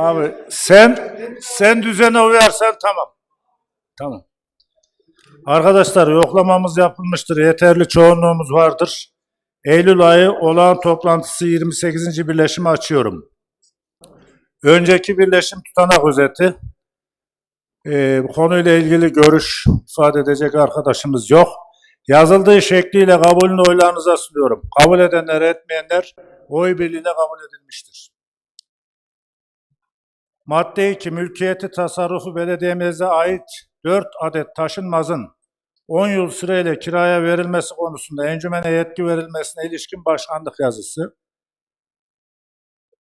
Abi sen sen düzene uyarsan tamam. Tamam. Arkadaşlar yoklamamız yapılmıştır. Yeterli çoğunluğumuz vardır. Eylül ayı olağan toplantısı 28. birleşimi açıyorum. Önceki birleşim tutanak özeti. Ee, konuyla ilgili görüş ifade edecek arkadaşımız yok. Yazıldığı şekliyle kabulünü oylarınıza sunuyorum. Kabul edenler etmeyenler oy birliğiyle kabul edilmiştir. Madde 2. Mülkiyeti tasarrufu belediyemize ait 4 adet taşınmazın 10 yıl süreyle kiraya verilmesi konusunda encümene yetki verilmesine ilişkin başkanlık yazısı.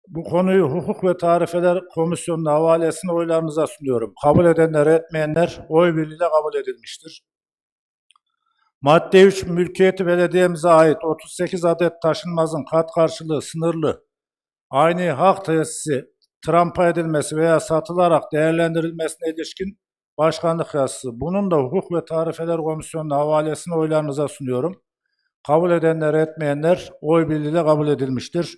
Bu konuyu Hukuk ve Tarifeler Komisyonu'na havalesine oylarınıza sunuyorum. Kabul edenler etmeyenler oy birliğiyle kabul edilmiştir. Madde 3. Mülkiyeti belediyemize ait 38 adet taşınmazın kat karşılığı sınırlı aynı hak tesisi trampa edilmesi veya satılarak değerlendirilmesine ilişkin başkanlık yazısı. Bunun da Hukuk ve Tarifeler Komisyonu'na havalesini oylarınıza sunuyorum. Kabul edenler etmeyenler oy birliğiyle kabul edilmiştir.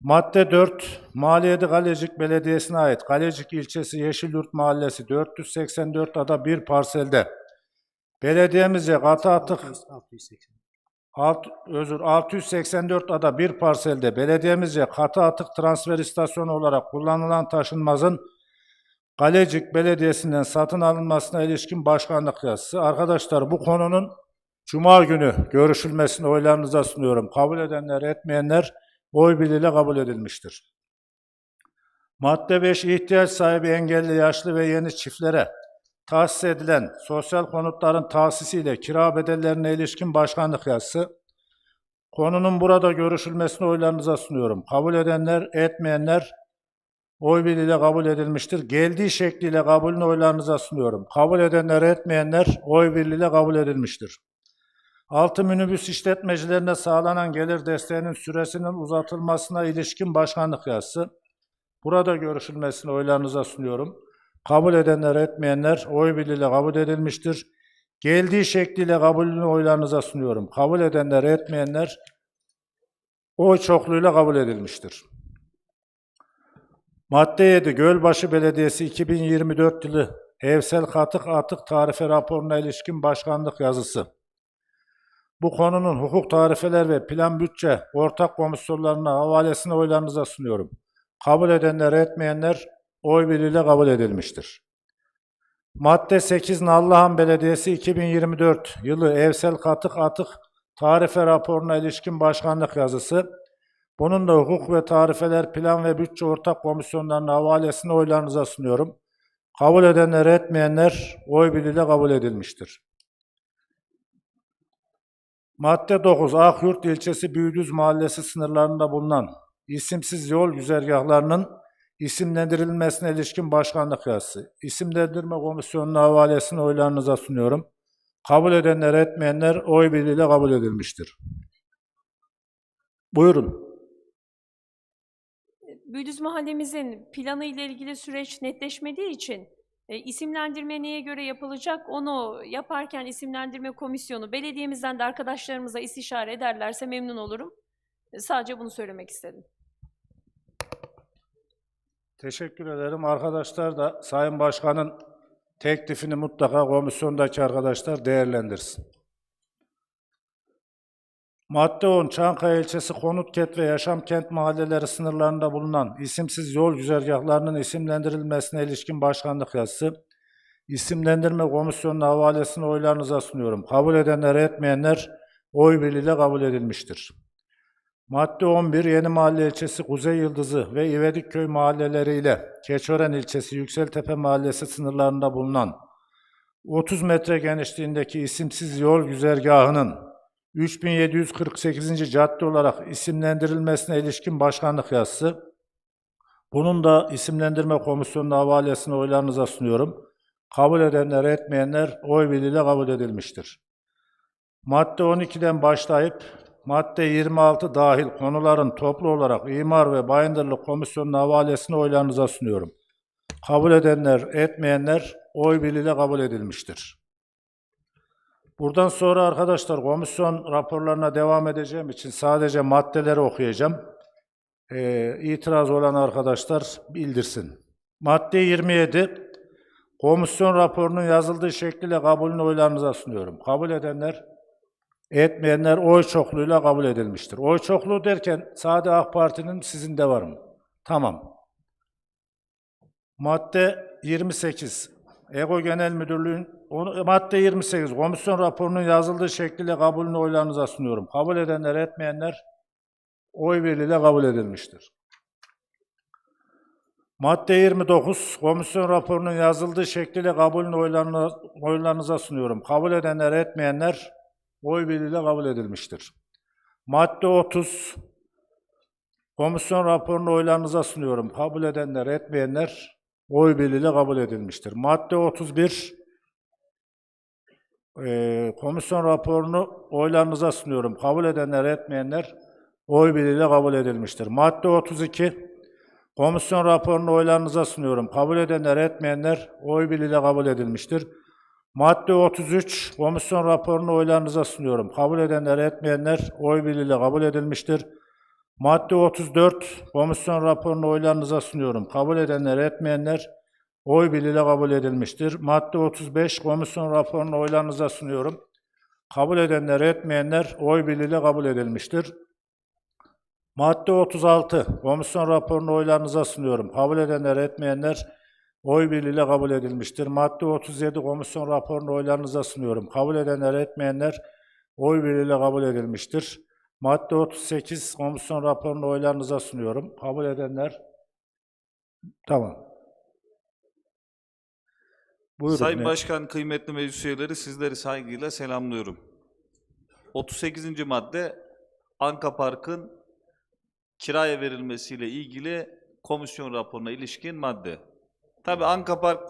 Madde 4. Maliyeti Galecik Belediyesi'ne ait Galecik ilçesi Yeşilyurt Mahallesi 484 ada bir parselde belediyemizce katı atık Alt, özür 684 ada bir parselde belediyemizce katı atık transfer istasyonu olarak kullanılan taşınmazın Galecik Belediyesi'nden satın alınmasına ilişkin başkanlık yazısı. Arkadaşlar bu konunun Cuma günü görüşülmesini oylarınıza sunuyorum. Kabul edenler etmeyenler oy birliğiyle kabul edilmiştir. Madde 5 ihtiyaç sahibi engelli yaşlı ve yeni çiftlere tahsis edilen sosyal konutların tahsisiyle kira bedellerine ilişkin başkanlık yazısı. Konunun burada görüşülmesini oylarınıza sunuyorum. Kabul edenler, etmeyenler oy birliğiyle kabul edilmiştir. Geldiği şekliyle kabulünü oylarınıza sunuyorum. Kabul edenler, etmeyenler oy birliğiyle kabul edilmiştir. Altı minibüs işletmecilerine sağlanan gelir desteğinin süresinin uzatılmasına ilişkin başkanlık yazısı. Burada görüşülmesini oylarınıza sunuyorum. Kabul edenler etmeyenler oy birliğiyle kabul edilmiştir. Geldiği şekliyle kabulünü oylarınıza sunuyorum. Kabul edenler etmeyenler oy çokluğuyla kabul edilmiştir. Madde 7. Gölbaşı Belediyesi 2024 yılı evsel katık atık tarife raporuna ilişkin başkanlık yazısı. Bu konunun hukuk tarifeler ve plan bütçe ortak komisyonlarına havalesine oylarınıza sunuyorum. Kabul edenler etmeyenler oy birliğiyle kabul edilmiştir. Madde 8 Nallıhan Belediyesi 2024 yılı evsel katık atık tarife raporuna ilişkin başkanlık yazısı. Bunun da hukuk ve tarifeler plan ve bütçe ortak komisyonlarının havalesine oylarınıza sunuyorum. Kabul edenler etmeyenler oy birliğiyle kabul edilmiştir. Madde 9 Akyurt ilçesi Büyüdüz mahallesi sınırlarında bulunan isimsiz yol güzergahlarının isimlendirilmesine ilişkin başkanlık yazısı. İsimlendirme komisyonunun havalesini oylarınıza sunuyorum. Kabul edenler etmeyenler oy birliğiyle kabul edilmiştir. Buyurun. Büyüdüz mahallemizin planı ile ilgili süreç netleşmediği için e, isimlendirme neye göre yapılacak onu yaparken isimlendirme komisyonu belediyemizden de arkadaşlarımıza istişare ederlerse memnun olurum. E, sadece bunu söylemek istedim. Teşekkür ederim. Arkadaşlar da Sayın Başkan'ın teklifini mutlaka komisyondaki arkadaşlar değerlendirsin. Madde 10. Çankaya ilçesi Konutket ve Yaşamkent mahalleleri sınırlarında bulunan isimsiz yol güzergahlarının isimlendirilmesine ilişkin başkanlık yazısı. İsimlendirme komisyonunun havalesini oylarınıza sunuyorum. Kabul edenler etmeyenler oy birliğiyle kabul edilmiştir. Madde 11 Yeni Mahalle ilçesi Kuzey Yıldızı ve İvedikköy mahalleleriyle Keçören ilçesi Yükseltepe mahallesi sınırlarında bulunan 30 metre genişliğindeki isimsiz yol güzergahının 3748. cadde olarak isimlendirilmesine ilişkin başkanlık yazısı. Bunun da isimlendirme komisyonunun havalesini oylarınıza sunuyorum. Kabul edenler etmeyenler oy birliğiyle kabul edilmiştir. Madde 12'den başlayıp madde 26 dahil konuların toplu olarak imar ve bayındırlık komisyonunun havalesini oylarınıza sunuyorum. Kabul edenler, etmeyenler oy birliğiyle kabul edilmiştir. Buradan sonra arkadaşlar komisyon raporlarına devam edeceğim için sadece maddeleri okuyacağım. Ee, itiraz olan arkadaşlar bildirsin. Madde 27. Komisyon raporunun yazıldığı şekliyle kabulünü oylarınıza sunuyorum. Kabul edenler, etmeyenler oy çokluğuyla kabul edilmiştir. Oy çokluğu derken sade AK Parti'nin sizin de var mı? Tamam. Madde 28. EGO Genel Müdürlüğün onu- madde 28. Komisyon raporunun yazıldığı şekliyle kabulünü oylarınıza sunuyorum. Kabul edenler, etmeyenler oy birliğiyle kabul edilmiştir. Madde 29. Komisyon raporunun yazıldığı şekliyle kabulünü oylarına, oylarınıza sunuyorum. Kabul edenler, etmeyenler oy birliğiyle kabul edilmiştir. Madde 30. Komisyon raporunu oylarınıza sunuyorum. Kabul edenler, etmeyenler oy birliğiyle kabul edilmiştir. Madde 31. Eee, komisyon raporunu oylarınıza sunuyorum. Kabul edenler, etmeyenler oy birliğiyle kabul edilmiştir. Madde 32. Komisyon raporunu oylarınıza sunuyorum. Kabul edenler, etmeyenler oy birliğiyle kabul edilmiştir. Madde 33. Komisyon raporunu oylarınıza sunuyorum. Kabul edenler, etmeyenler oy birliğiyle kabul edilmiştir. Madde 34. Komisyon raporunu oylarınıza sunuyorum. Kabul edenler, etmeyenler oy birliğiyle kabul edilmiştir. Madde 35. Komisyon raporunu oylarınıza sunuyorum. Kabul edenler, etmeyenler oy birliğiyle kabul edilmiştir. Madde 36. Komisyon raporunu oylarınıza sunuyorum. Kabul edenler, etmeyenler oy birliğiyle kabul edilmiştir. Madde 37. Komisyon raporunu oylarınıza sunuyorum. Kabul edenler, etmeyenler oy birliğiyle kabul edilmiştir. Madde 38. Komisyon raporunu oylarınıza sunuyorum. Kabul edenler Tamam. Buyurun. Sayın Başkan, kıymetli meclis üyeleri sizleri saygıyla selamlıyorum. 38. madde Anka Park'ın kiraya verilmesiyle ilgili komisyon raporuna ilişkin madde. Tabi Anka Park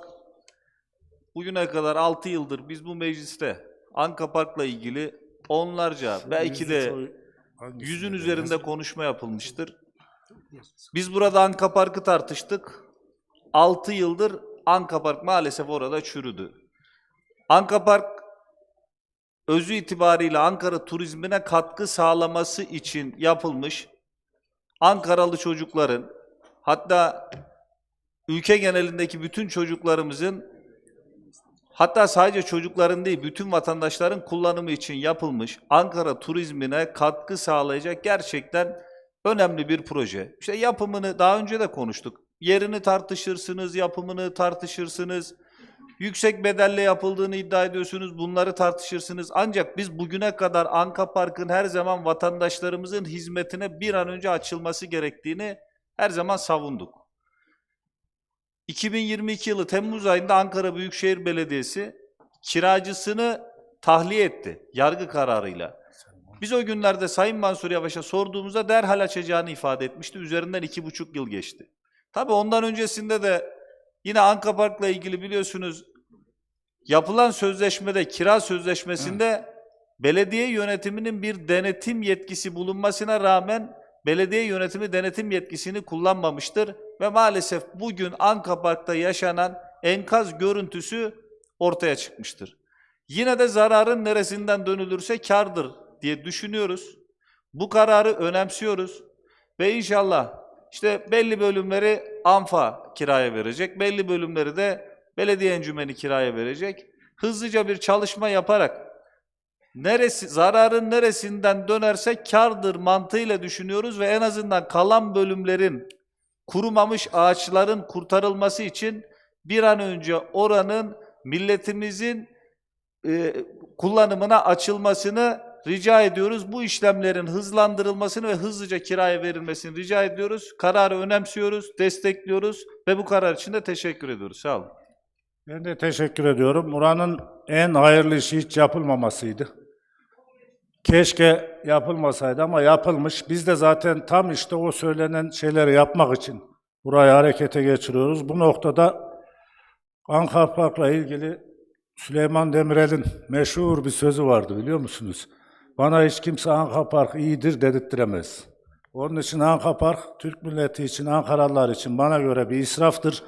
bugüne kadar 6 yıldır biz bu mecliste Anka Park'la ilgili onlarca belki de yüzün üzerinde konuşma yapılmıştır. Biz burada Anka Park'ı tartıştık. 6 yıldır Anka Park maalesef orada çürüdü. Anka Park özü itibariyle Ankara turizmine katkı sağlaması için yapılmış Ankaralı çocukların hatta ülke genelindeki bütün çocuklarımızın hatta sadece çocukların değil bütün vatandaşların kullanımı için yapılmış Ankara turizmine katkı sağlayacak gerçekten önemli bir proje. İşte yapımını daha önce de konuştuk. Yerini tartışırsınız, yapımını tartışırsınız. Yüksek bedelle yapıldığını iddia ediyorsunuz, bunları tartışırsınız. Ancak biz bugüne kadar Anka Park'ın her zaman vatandaşlarımızın hizmetine bir an önce açılması gerektiğini her zaman savunduk. 2022 yılı Temmuz ayında Ankara Büyükşehir Belediyesi kiracısını tahliye etti yargı kararıyla. Biz o günlerde Sayın Mansur Yavaş'a sorduğumuzda derhal açacağını ifade etmişti. Üzerinden iki buçuk yıl geçti. Tabii ondan öncesinde de yine Anka Park'la ilgili biliyorsunuz yapılan sözleşmede, kira sözleşmesinde belediye yönetiminin bir denetim yetkisi bulunmasına rağmen belediye yönetimi denetim yetkisini kullanmamıştır ve maalesef bugün Anka Park'ta yaşanan enkaz görüntüsü ortaya çıkmıştır. Yine de zararın neresinden dönülürse kardır diye düşünüyoruz. Bu kararı önemsiyoruz ve inşallah işte belli bölümleri ANFA kiraya verecek, belli bölümleri de belediye encümeni kiraya verecek. Hızlıca bir çalışma yaparak neresi zararın neresinden dönerse kardır mantığıyla düşünüyoruz ve en azından kalan bölümlerin kurumamış ağaçların kurtarılması için bir an önce oranın milletimizin e, kullanımına açılmasını rica ediyoruz. Bu işlemlerin hızlandırılmasını ve hızlıca kiraya verilmesini rica ediyoruz. Kararı önemsiyoruz, destekliyoruz ve bu karar için de teşekkür ediyoruz. Sağ olun. Ben de teşekkür ediyorum. Buranın en hayırlı işi hiç yapılmamasıydı. Keşke yapılmasaydı ama yapılmış. Biz de zaten tam işte o söylenen şeyleri yapmak için burayı harekete geçiriyoruz. Bu noktada Ankara Park'la ilgili Süleyman Demirel'in meşhur bir sözü vardı biliyor musunuz? Bana hiç kimse Ankara Park iyidir dedirttiremez. Onun için Ankara Park, Türk milleti için, Ankaralılar için bana göre bir israftır.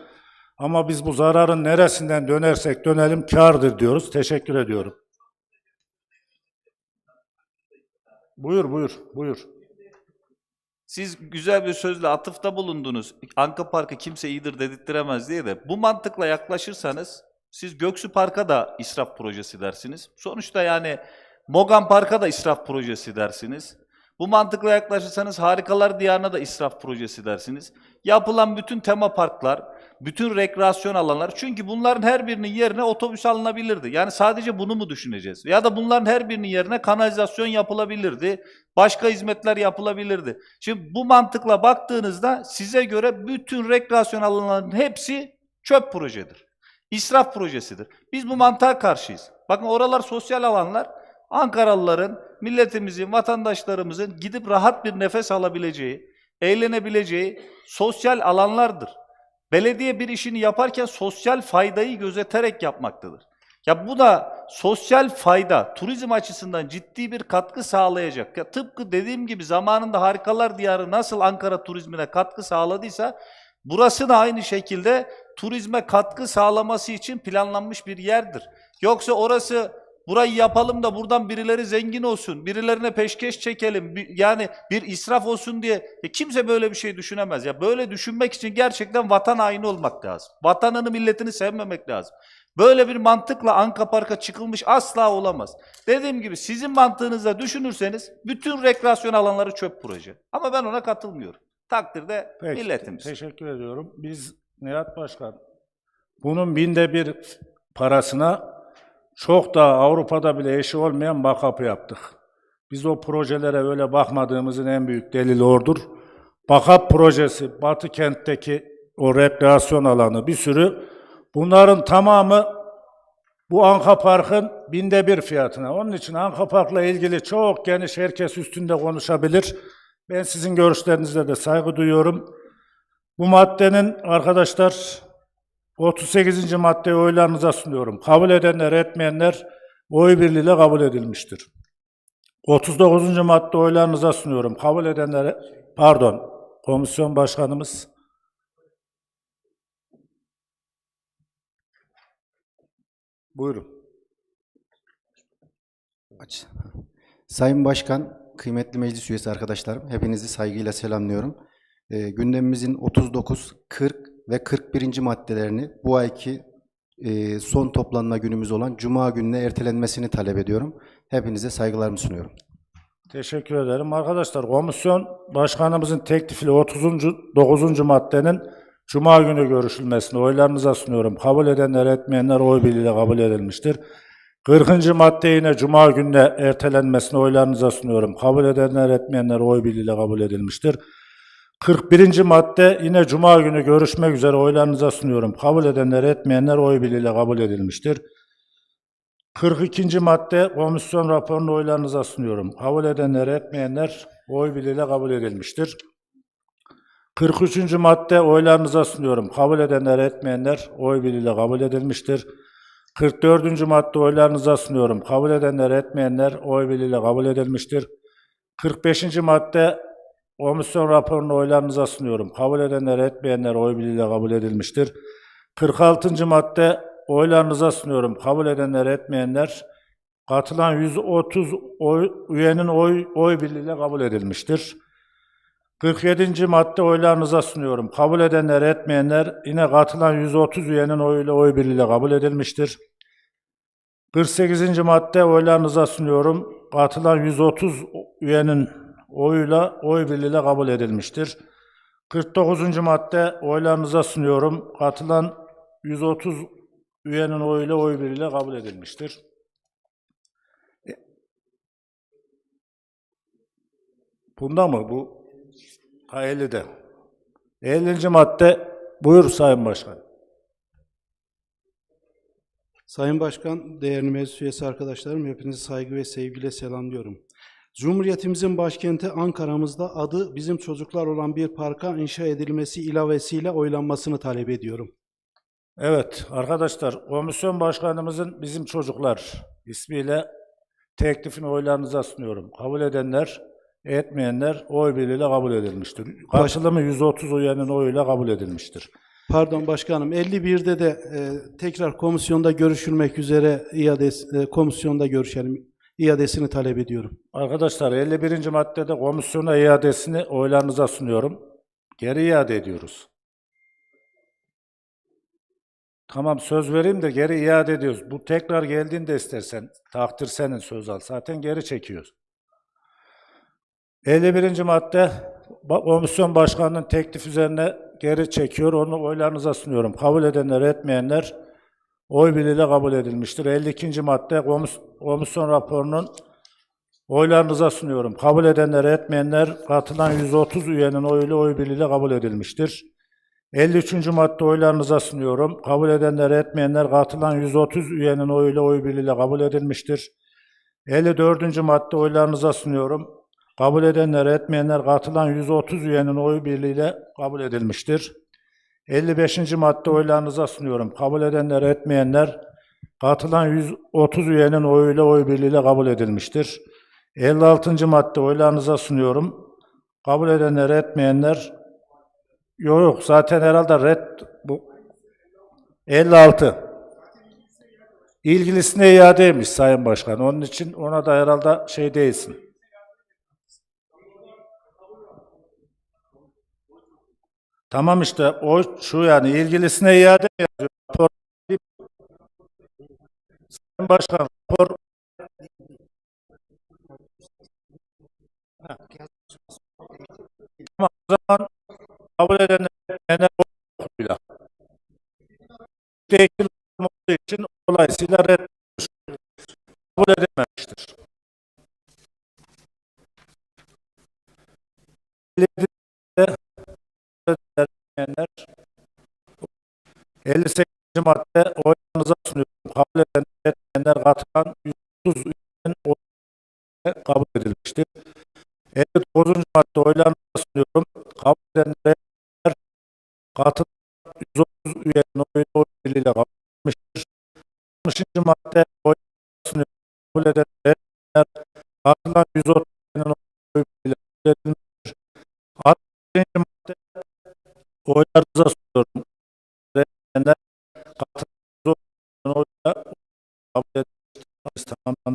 Ama biz bu zararın neresinden dönersek dönelim kârdır diyoruz. Teşekkür ediyorum. Buyur, buyur, buyur. Siz güzel bir sözle atıfta bulundunuz. Anka Parkı kimse iyidir dedirttiremez diye de bu mantıkla yaklaşırsanız siz Göksu Park'a da israf projesi dersiniz. Sonuçta yani Mogan Park'a da israf projesi dersiniz. Bu mantıkla yaklaşırsanız Harikalar Diyarı'na da israf projesi dersiniz. Yapılan bütün tema parklar, bütün rekreasyon alanlar çünkü bunların her birinin yerine otobüs alınabilirdi. Yani sadece bunu mu düşüneceğiz? Ya da bunların her birinin yerine kanalizasyon yapılabilirdi. Başka hizmetler yapılabilirdi. Şimdi bu mantıkla baktığınızda size göre bütün rekreasyon alanlarının hepsi çöp projedir. İsraf projesidir. Biz bu mantığa karşıyız. Bakın oralar sosyal alanlar. Ankaralıların, milletimizin, vatandaşlarımızın gidip rahat bir nefes alabileceği, eğlenebileceği sosyal alanlardır. Belediye bir işini yaparken sosyal faydayı gözeterek yapmaktadır. Ya bu da sosyal fayda, turizm açısından ciddi bir katkı sağlayacak. Ya tıpkı dediğim gibi zamanında Harikalar Diyarı nasıl Ankara turizmine katkı sağladıysa, burası da aynı şekilde turizme katkı sağlaması için planlanmış bir yerdir. Yoksa orası burayı yapalım da buradan birileri zengin olsun, birilerine peşkeş çekelim, yani bir israf olsun diye e, kimse böyle bir şey düşünemez. Ya böyle düşünmek için gerçekten vatan haini olmak lazım. Vatanını, milletini sevmemek lazım. Böyle bir mantıkla Anka Park'a çıkılmış asla olamaz. Dediğim gibi sizin mantığınızda düşünürseniz bütün rekreasyon alanları çöp proje. Ama ben ona katılmıyorum. Takdirde Peki, milletimiz. Teşekkür ediyorum. Biz Nihat Başkan, bunun binde bir parasına çok daha Avrupa'da bile eşi olmayan bakapı yaptık. Biz o projelere öyle bakmadığımızın en büyük delili ordur. Bakap projesi, Batı kentteki o rekreasyon alanı bir sürü. Bunların tamamı bu Anka Park'ın binde bir fiyatına. Onun için Anka Park'la ilgili çok geniş herkes üstünde konuşabilir. Ben sizin görüşlerinize de saygı duyuyorum. Bu maddenin arkadaşlar 38. maddeyi oylarınıza sunuyorum. Kabul edenler, etmeyenler oy birliğiyle kabul edilmiştir. 39. madde oylarınıza sunuyorum. Kabul edenler, pardon, komisyon başkanımız. Buyurun. Aç. Sayın Başkan, kıymetli meclis üyesi arkadaşlarım, hepinizi saygıyla selamlıyorum. Ee, gündemimizin 39, 40 ve 41. maddelerini bu ayki e, son toplanma günümüz olan Cuma gününe ertelenmesini talep ediyorum. Hepinize saygılarımı sunuyorum. Teşekkür ederim. Arkadaşlar komisyon başkanımızın teklifiyle 39. maddenin Cuma günü görüşülmesini oylarınıza sunuyorum. Kabul edenler etmeyenler oy birliğiyle kabul edilmiştir. 40. madde yine Cuma gününe ertelenmesini oylarınıza sunuyorum. Kabul edenler etmeyenler oy birliğiyle kabul edilmiştir. 41. madde yine Cuma günü görüşmek üzere oylarınıza sunuyorum. Kabul edenler etmeyenler oy birliğiyle kabul edilmiştir. 42. madde komisyon raporunu oylarınıza sunuyorum. Kabul edenler etmeyenler oy birliğiyle kabul edilmiştir. 43. madde oylarınıza sunuyorum. Kabul edenler etmeyenler oy birliğiyle kabul edilmiştir. 44. madde oylarınıza sunuyorum. Kabul edenler etmeyenler oy birliğiyle kabul edilmiştir. 45. madde komisyon raporunu oylarınıza sunuyorum. Kabul edenler etmeyenler oy birliğiyle kabul edilmiştir. 46. madde oylarınıza sunuyorum. Kabul edenler etmeyenler katılan 130 oy, üyenin oy, oy birliğiyle kabul edilmiştir. 47. madde oylarınıza sunuyorum. Kabul edenler etmeyenler yine katılan 130 üyenin oyuyla oy birliğiyle kabul edilmiştir. 48. madde oylarınıza sunuyorum. Katılan 130 üyenin oyuyla oy birliğiyle kabul edilmiştir. 49. madde oylarınıza sunuyorum. Katılan 130 üyenin oyuyla oy birliğiyle kabul edilmiştir. Bunda mı bu? Ha 50'de. 50. madde buyur Sayın Başkan. Sayın Başkan, değerli meclis üyesi arkadaşlarım, hepinizi saygı ve sevgiyle selamlıyorum. Cumhuriyetimizin başkenti Ankara'mızda adı bizim çocuklar olan bir parka inşa edilmesi ilavesiyle oylanmasını talep ediyorum. Evet arkadaşlar komisyon başkanımızın bizim çocuklar ismiyle teklifini oylarınıza sunuyorum. Kabul edenler, etmeyenler oy birliğiyle kabul edilmiştir. Karşılığımı 130 üyenin oyuyla kabul edilmiştir. Pardon başkanım, 51'de de e, tekrar komisyonda görüşülmek üzere iade e, komisyonda görüşelim. İadesini talep ediyorum. Arkadaşlar 51. maddede komisyona iadesini oylarınıza sunuyorum. Geri iade ediyoruz. Tamam söz vereyim de geri iade ediyoruz. Bu tekrar geldiğinde istersen takdir senin söz al. Zaten geri çekiyoruz. 51. madde komisyon başkanının teklif üzerine geri çekiyor. Onu oylarınıza sunuyorum. Kabul edenler etmeyenler oy birliğiyle kabul edilmiştir. 52. madde komis- komisyon raporunun Oylarınıza sunuyorum. Kabul edenler, etmeyenler katılan 130 üyenin oyuyla oy birliğiyle kabul edilmiştir. 53. madde oylarınıza sunuyorum. Kabul edenler, etmeyenler katılan 130 üyenin oyuyla oy birliğiyle kabul edilmiştir. 54. madde oylarınıza sunuyorum. Kabul edenler, etmeyenler katılan 130 üyenin oy birliğiyle kabul edilmiştir. 55. madde oylarınıza sunuyorum. Kabul edenler, etmeyenler katılan 130 üyenin oyuyla oy birliğiyle kabul edilmiştir. 56. madde oylarınıza sunuyorum. Kabul edenler, etmeyenler yok yok zaten herhalde red bu 56. İlgilisine iadeymiş Sayın Başkan. Onun için ona da herhalde şey değilsin. Tamam işte o şu yani ilgilisine iade yazıyor? Rapor. Sayın Başkan rapor Tamam, o zaman kabul edenler etmeyenler oyuyla. Tekil olduğu için dolayısıyla red kabul edilmemiştir. 57'de etmeyenler 58. madde oylarınıza sunuyorum. Kabul edenler etmeyenler katılan 130 üyenin kabul edilmiştir. 59. madde oylarınıza sunuyorum. Kabul edenler katıl 130 üyenin oyunu oy birliğiyle kabul edilmiştir. 60. madde oylarınıza sunuyorum. Kabul edenler katılan 130 on, on